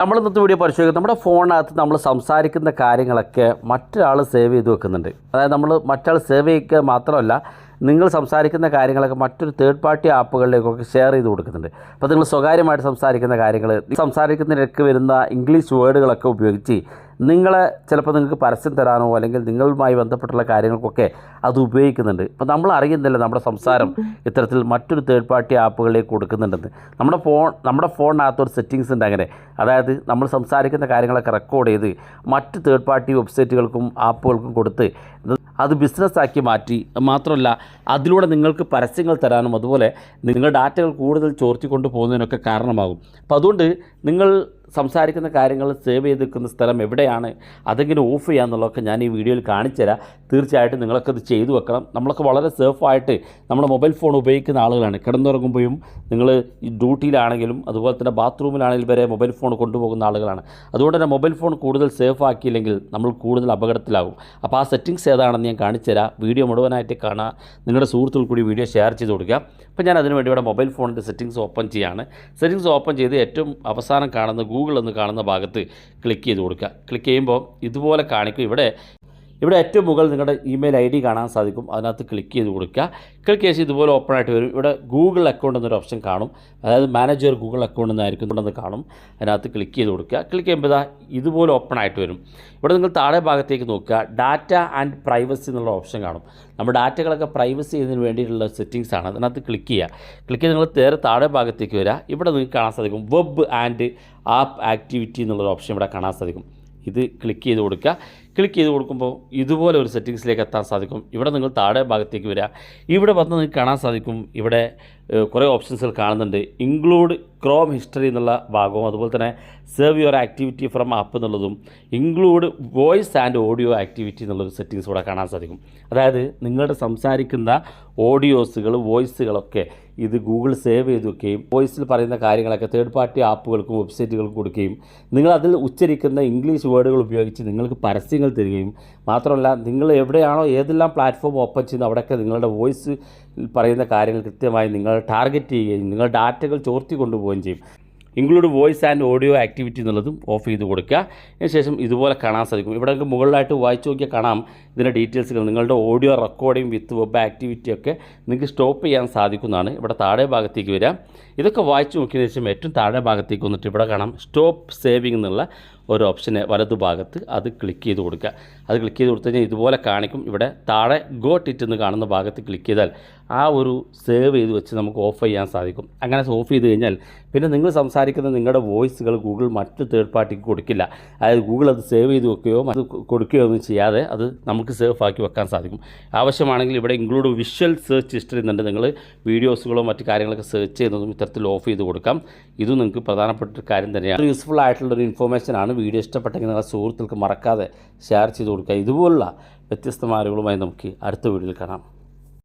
നമ്മൾ ഇന്നത്തെ വീഡിയോ പരിശോധിക്കുന്നത് നമ്മുടെ ഫോണിനകത്ത് നമ്മൾ സംസാരിക്കുന്ന കാര്യങ്ങളൊക്കെ മറ്റൊരാൾ സേവ് ചെയ്ത് വെക്കുന്നുണ്ട്. അതായത് നമ്മൾ മറ്റൊരാൾ സേവ് ചെയ്യുക മാത്രമല്ല നിങ്ങൾ സംസാരിക്കുന്ന കാര്യങ്ങളൊക്കെ മറ്റൊരു തേർഡ് പാർട്ടി ആപ്പുകളിലേക്കൊക്കെ ഷെയർ ചെയ്ത് കൊടുക്കുന്നുണ്ട്. അപ്പോൾ നിങ്ങൾ സ്വകാര്യമായിട്ട് സംസാരിക്കുന്ന കാര്യങ്ങൾ സംസാരിക്കുന്നതിനൊക്കെ വരുന്ന ഇംഗ്ലീഷ് വേർഡുകളൊക്കെ ഉപയോഗിച്ച് നിങ്ങളെ ചിലപ്പോൾ നിങ്ങൾക്ക് പരസ്യം തരാനോ അല്ലെങ്കിൽ നിങ്ങളുമായി ബന്ധപ്പെട്ടുള്ള കാര്യങ്ങൾക്കൊക്കെ അത് ഉപയോഗിക്കുന്നുണ്ട്. അപ്പോൾ നമ്മൾ അറിയുന്നില്ല നമ്മുടെ സംസാരം ഇത്തരത്തിൽ മറ്റൊരു തേർഡ് പാർട്ടി ആപ്പുകളിലേക്ക് കൊടുക്കുന്നുണ്ടെന്ന്. നമ്മുടെ ഫോൺ നമ്മുടെ ഫോണിനകത്തൊരു സെറ്റിങ്സ് ഉണ്ട് അങ്ങനെ. അതായത് നമ്മൾ സംസാരിക്കുന്ന കാര്യങ്ങളൊക്കെ റെക്കോർഡ് ചെയ്ത് മറ്റ് തേർഡ് പാർട്ടി വെബ്സൈറ്റുകൾക്കും ആപ്പുകൾക്കും കൊടുത്ത് അത് ബിസിനസ്സാക്കി മാറ്റി. മാത്രമല്ല അതിലൂടെ നിങ്ങൾക്ക് പരസ്യങ്ങൾ തരാനും അതുപോലെ നിങ്ങളുടെ ഡാറ്റകൾ കൂടുതൽ ചോർത്തിക്കൊണ്ട് പോകുന്നതിനൊക്കെ കാരണമാകും. അപ്പോൾ അതുകൊണ്ട് നിങ്ങൾ സംസാരിക്കുന്ന കാര്യങ്ങൾ സേവ് ചെയ്ത് നിൽക്കുന്ന സ്ഥലം എവിടെയാണ് അതെങ്ങനെ ഓഫ് ചെയ്യാന്നുള്ളതൊക്കെ ഞാൻ ഈ വീഡിയോയിൽ കാണിച്ചു തരാം തീർച്ചയായിട്ടും നിങ്ങളൊക്കെ ഇത് ചെയ്തു വെക്കണം. നമ്മളൊക്കെ വളരെ സേഫായിട്ട് നമ്മുടെ മൊബൈൽ ഫോൺ ഉപയോഗിക്കുന്ന ആളുകളാണ്. കിടന്നുറങ്ങുമ്പോഴും നിങ്ങൾ ഡ്യൂട്ടിയിലാണെങ്കിലും അതുപോലെ തന്നെ ബാത്റൂമിലാണെങ്കിലും വരെ മൊബൈൽ ഫോൺ കൊണ്ടുപോകുന്ന ആളുകളാണ്. അതുകൊണ്ട് തന്നെ മൊബൈൽ ഫോൺ കൂടുതൽ സേഫ് ആക്കിയില്ലെങ്കിൽ നമ്മൾ കൂടുതൽ അപകടത്തിലാകും. അപ്പോൾ ആ സെറ്റിങ്സ് ഏതാണെന്ന് ഞാൻ കാണിച്ചു തരാം വീഡിയോ മുഴുവനായിട്ട് കാണുക. നിങ്ങളുടെ സുഹൃത്തുക്കൾ കൂടി വീഡിയോ ഷെയർ ചെയ്ത് കൊടുക്കുക. അപ്പോൾ ഞാൻ അതിനുവേണ്ടി ഇവിടെ മൊബൈൽ ഫോണിന്റെ സെറ്റിങ്സ് ഓപ്പൺ ചെയ്യാണ്. സെറ്റിങ്സ് ഓപ്പൺ ചെയ്ത് ഏറ്റവും അവസാനം കാണുന്ന ഗൂഗിൾ എന്ന് കാണുന്ന ഭാഗത്ത് ക്ലിക്ക് ചെയ്ത് കൊടുക്കുക. ക്ലിക്ക് ചെയ്യുമ്പോൾ ഇതുപോലെ കാണിക്കും. ഇവിടെ ഇവിടെ ഏറ്റവും മുകളിൽ നിങ്ങളുടെ ഇമെയിൽ ഐ ഡി കാണാൻ സാധിക്കും. അതിനകത്ത് ക്ലിക്ക് ചെയ്ത് കൊടുക്കുക. ക്ലിക്ക് ചെയ്ത് ഇതുപോലെ ഓപ്പൺ ആയിട്ട് വരും. ഇവിടെ ഗൂഗിൾ അക്കൗണ്ട് എന്നൊരു ഓപ്ഷൻ കാണും. അതായത് മാനേജർ ഗൂഗിൾ അക്കൗണ്ട് എന്നായിരിക്കും ഉണ്ടെന്ന് കാണും. അതിനകത്ത് ക്ലിക്ക് ചെയ്ത് കൊടുക്കുക. ക്ലിക്ക് ചെയ്യുമ്പോൾ ഇതുപോലെ ഓപ്പൺ ആയിട്ട് വരും. ഇവിടെ നിങ്ങൾ താഴെ ഭാഗത്തേക്ക് നോക്കുക. ഡാറ്റ ആൻഡ് പ്രൈവസി എന്നുള്ള ഓപ്ഷൻ കാണും. നമ്മുടെ ഡാറ്റകളൊക്കെ പ്രൈവസി ചെയ്യുന്നതിന് വേണ്ടിയിട്ടുള്ള സെറ്റിങ്സ് ആണ്. അതിനകത്ത് ക്ലിക്ക് ചെയ്യുക. ക്ലിക്ക് ചെയ്ത് നിങ്ങൾ നേരെ താഴെ ഭാഗത്തേക്ക് വരിക. ഇവിടെ നിങ്ങൾക്ക് കാണാൻ സാധിക്കും. വെബ് ആൻഡ് ആപ്പ് ആക്ടിവിറ്റി എന്നുള്ളൊരു ഓപ്ഷൻ ഇവിടെ കാണാൻ സാധിക്കും. ഇത് ക്ലിക്ക് ചെയ്ത് കൊടുക്കുക. ക്ലിക്ക് ചെയ്ത് കൊടുക്കുമ്പോൾ ഇതുപോലെ ഒരു സെറ്റിങ്സിലേക്ക് എത്താൻ സാധിക്കും. ഇവിടെ നിങ്ങൾ താഴെ ഭാഗത്തേക്ക് വരിക. ഇവിടെ വന്ന് നിങ്ങൾക്ക് കാണാൻ സാധിക്കും. ഇവിടെ കുറേ ഓപ്ഷൻസുകൾ കാണുന്നുണ്ട്. ഇൻക്ലൂഡ് ക്രോം ഹിസ്റ്ററി എന്നുള്ള ഭാഗവും അതുപോലെ തന്നെ save your activity from app എന്നുള്ളതും include voice and audio activity എന്നുള്ളൊരു സെറ്റിങ്സ് ഇവിടെ കാണാൻ സാധിക്കും. അതായത് നിങ്ങളുടെ സംസാരിക്കുന്ന ഓഡിയോസുകൾ വോയിസുകളൊക്കെ ഇത് ഗൂഗിൾ സേവ് ചെയ്ത് വെക്കുകയും വോയിസിൽ പറയുന്ന കാര്യങ്ങളൊക്കെ തേർഡ് പാർട്ടി ആപ്പുകൾക്കും വെബ്സൈറ്റുകൾക്കും കൊടുക്കുകയും നിങ്ങൾ അതിൽ ഉച്ചരിക്കുന്ന ഇംഗ്ലീഷ് വേർഡുകൾ ഉപയോഗിച്ച് നിങ്ങൾക്ക് പരസ്യങ്ങൾ തരികയും മാത്രമല്ല നിങ്ങൾ എവിടെയാണോ ഏതെല്ലാം പ്ലാറ്റ്ഫോം ഓപ്പൺ ചെയ്യുന്നത് അവിടെയൊക്കെ നിങ്ങളുടെ വോയിസ് പറയുന്ന കാര്യങ്ങൾ കൃത്യമായി നിങ്ങൾ ടാർഗറ്റ് ചെയ്യുകയും നിങ്ങൾ ഡാറ്റകൾ ചോർത്തി കൊണ്ടുപോവുകയും ചെയ്യും. Include voice and audio activity എന്നുള്ളതും ഓഫ് ചെയ്ത് കൊടുക്കുക. അതിനുശേഷം ഇതുപോലെ കാണാൻ സാധിക്കും. ഇവിടെ നിങ്ങൾക്ക് മുകളിലായിട്ട് വായിച്ചു നോക്കിയാൽ കാണാം. ഇതിന്റെ ഡീറ്റെയിൽസുകൾ നിങ്ങളുടെ audio recording with web activity ഒക്കെ നിങ്ങൾക്ക് സ്റ്റോപ്പ് ചെയ്യാൻ സാധിക്കുന്നതാണ്. ഇവിടെ താഴെ ഭാഗത്തേക്ക് വരിക ഇതൊക്കെ വായിച്ചു നോക്കിയതിന് ശേഷം ഏറ്റവും താഴെ ഭാഗത്തേക്ക് വന്നിട്ട് ഇവിടെ കാണാം. സ്റ്റോപ്പ് സേവിംഗ് എന്നുള്ള ഒരു ഓപ്ഷന് വലതുഭാഗത്ത് അത് ക്ലിക്ക് ചെയ്ത് കൊടുക്കുക. അത് ക്ലിക്ക് ചെയ്ത് കൊടുത്തു കഴിഞ്ഞാൽ ഇതുപോലെ കാണിക്കും. ഇവിടെ താഴെ ഗോ ടിറ്റ് എന്ന് കാണുന്ന ഭാഗത്ത് ക്ലിക്ക് ചെയ്താൽ ആ ഒരു സേവ് ചെയ്ത് വെച്ച് നമുക്ക് ഓഫ് ചെയ്യാൻ സാധിക്കും. അങ്ങനെ ഓഫ് ചെയ്ത് കഴിഞ്ഞാൽ പിന്നെ നിങ്ങൾ സംസാരിക്കുന്ന നിങ്ങളുടെ വോയിസുകൾ ഗൂഗിൾ മറ്റ് തേർഡ് പാർട്ടിക്ക് കൊടുക്കില്ല. അതായത് ഗൂഗിൾ അത് സേവ് ചെയ്ത് വെക്കുകയോ അത് കൊടുക്കുകയോ ഒന്നും ചെയ്യാതെ അത് നമുക്ക് സേഫ് ആക്കി വെക്കാൻ സാധിക്കും. ആവശ്യമാണെങ്കിൽ ഇവിടെ ഇൻക്ലൂഡ് വിഷ്വൽ സെർച്ച് ഹിസ്റ്ററി എന്നുണ്ട്. നിങ്ങൾ വീഡിയോസുകളോ മറ്റു കാര്യങ്ങളൊക്കെ സെർച്ച് ചെയ്യുന്നതും ഇത്തരത്തിൽ ഓഫ് ചെയ്ത് കൊടുക്കാം. ഇതും നിങ്ങൾക്ക് പ്രധാനപ്പെട്ട ഒരു കാര്യം തന്നെയാണ്. യൂസ്ഫുൾ ആയിട്ടുള്ളൊരു ഇൻഫോർമേഷനാണ് വീഡിയോ ഇഷ്ടപ്പെട്ടെങ്കിൽ നിങ്ങളുടെ സുഹൃത്തുക്കൾക്ക് മറക്കാതെ ഷെയർ ചെയ്ത് കൊടുക്കുക. ഇതുപോലുള്ള വ്യത്യസ്തമായ അറിവുകളുമായി നമുക്ക് അടുത്ത വീഡിയോയിൽ കാണാം.